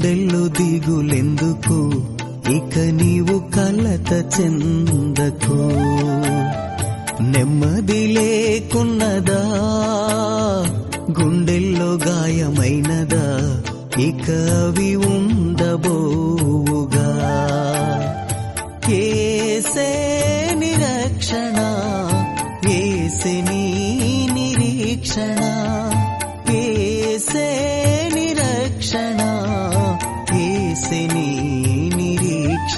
గుండెల్లో దిగులెందుకు? ఇక నీవు కలత చెందకు. నెమ్మది లేకున్నదా? గుండెల్లో గాయమైనదా? ఇక అవి ఉండబో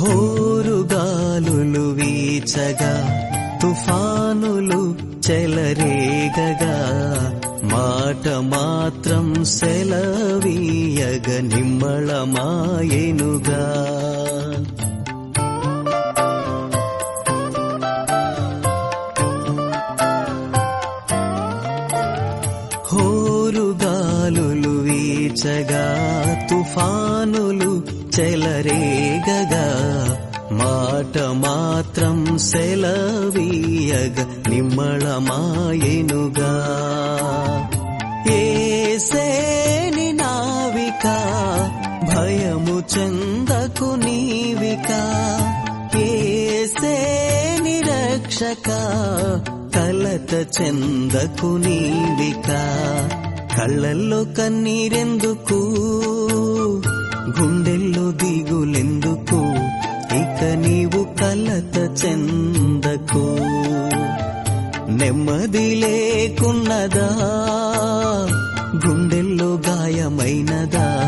హోరుగాలులు వీచగా తుఫానులు చెలరేగగా మాట మాత్రం సెలవీయగ నిమ్మళమాయెనుగా హోరుగాలులు వీచగా తుఫానులు చెలరే మాట మాత్రం సెలవీయగ నిమ్మళమాయెనుగా. ఏసేని నావిక భయము చందకు నీవిక. ఏసేని రక్షక కలత చెందకు నీవిక. కళ్ళల్లో కన్నీరెందుకు? గుండెల్లో దిగులెందుకు? ఇక నీవు కలత చెందకు నెమ్మది లేకున్నదా? గుండెల్లో గాయమైనదా?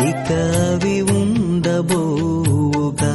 ఇక అవి ఉండబోగా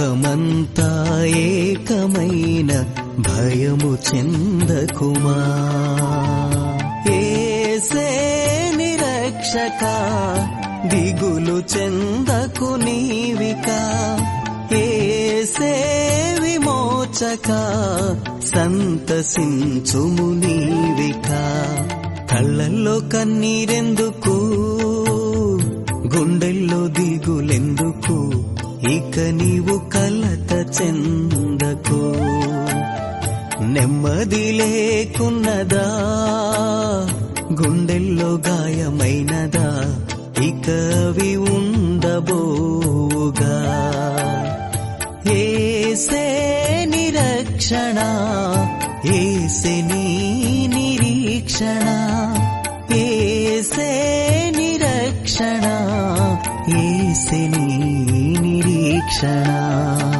లోకమంతా ఏకమైన భయము చెందకుమా? ఏసే నిరక్షక దిగులు చెందకు నీవిక. ఏసే విమోచక సంతసించుము నీవిక. కళ్ళల్లో కన్నీరెందుకు? గుండెల్లో దిగులెందుకు? ఇక నీవు కలత చెందకు నెమ్మది లేకున్నదా? గుండెల్లో గాయమైనదా? ఇక అవి ఉండబోగా ఏసే నిరక్షణ ఏసే నీ నిరీక్షణ ఏసే నిరక్షణ ఏసే నీ నిరీక్షణ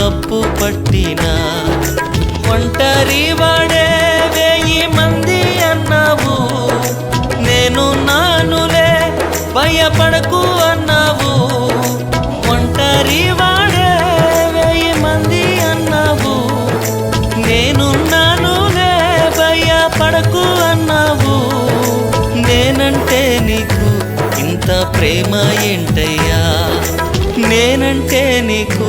తప్పు పట్టినా ఒంటరి వాడే వేయి మంది అన్నావు. నేను నానులే భయపడకు అన్నావు. ఒంటరి వాడే వెయ్యి మంది అన్నావు. నేనున్నానులే భయపడకు అన్నావు. నేనంటే నీకు ఇంత ప్రేమ ఏంటయ్యా? నేనంటే నీకు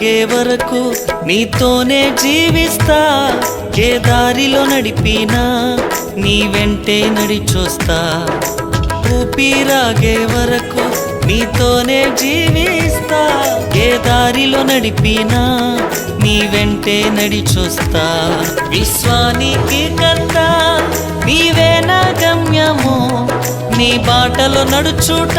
సాగే వరకు నీతోనే జీవిస్తా. ఏ దారిలో నడిపినా నీ వెంటే నడిచొస్తా. ఊపిరాగే వరకు నీతోనే జీవిస్తా. ఏ దారిలో నడిపినా నీ వెంటే నడిచొస్తా. విశ్వానికి కర్త నీవే నా గమ్యము. నీ బాటలో నడుచుట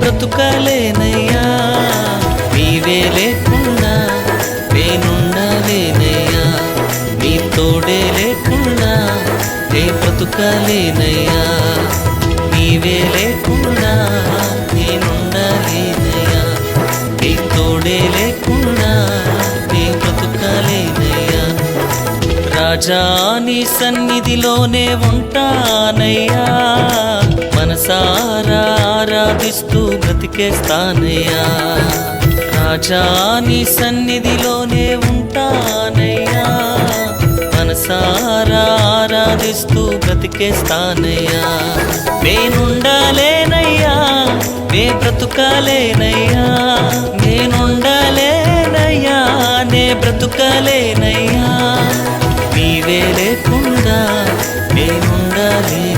బ్రతుకలేనయ్యా. నీవే లేకుండా నేనుండలేనయ్యా నీ తోడే లేకుండా నే బ్రతుకలేనయ్యా. నీవే లేకుండా నేనుండలేనయ్యా నీ తోడే లేకుండా నే బ్రతుకలేనయ్యా. రాజా నీ సన్నిధిలోనే ఉంటానయ్యా. ప్రార్థిస్తూ బ్రతికేస్తానయ్యా. రాజా నీ సన్నిధిలోనే ఉంటానయ్యా. మనసారా ఆరాధిస్తూ బ్రతికేస్తానయ్యా. నేనుండలేనయ్యా నే బ్రతుకలేనయ్యా. నేనుండలేనయ్యా నే బ్రతుకలేనయ్యా. నీవే లేకుండా నేనుండలే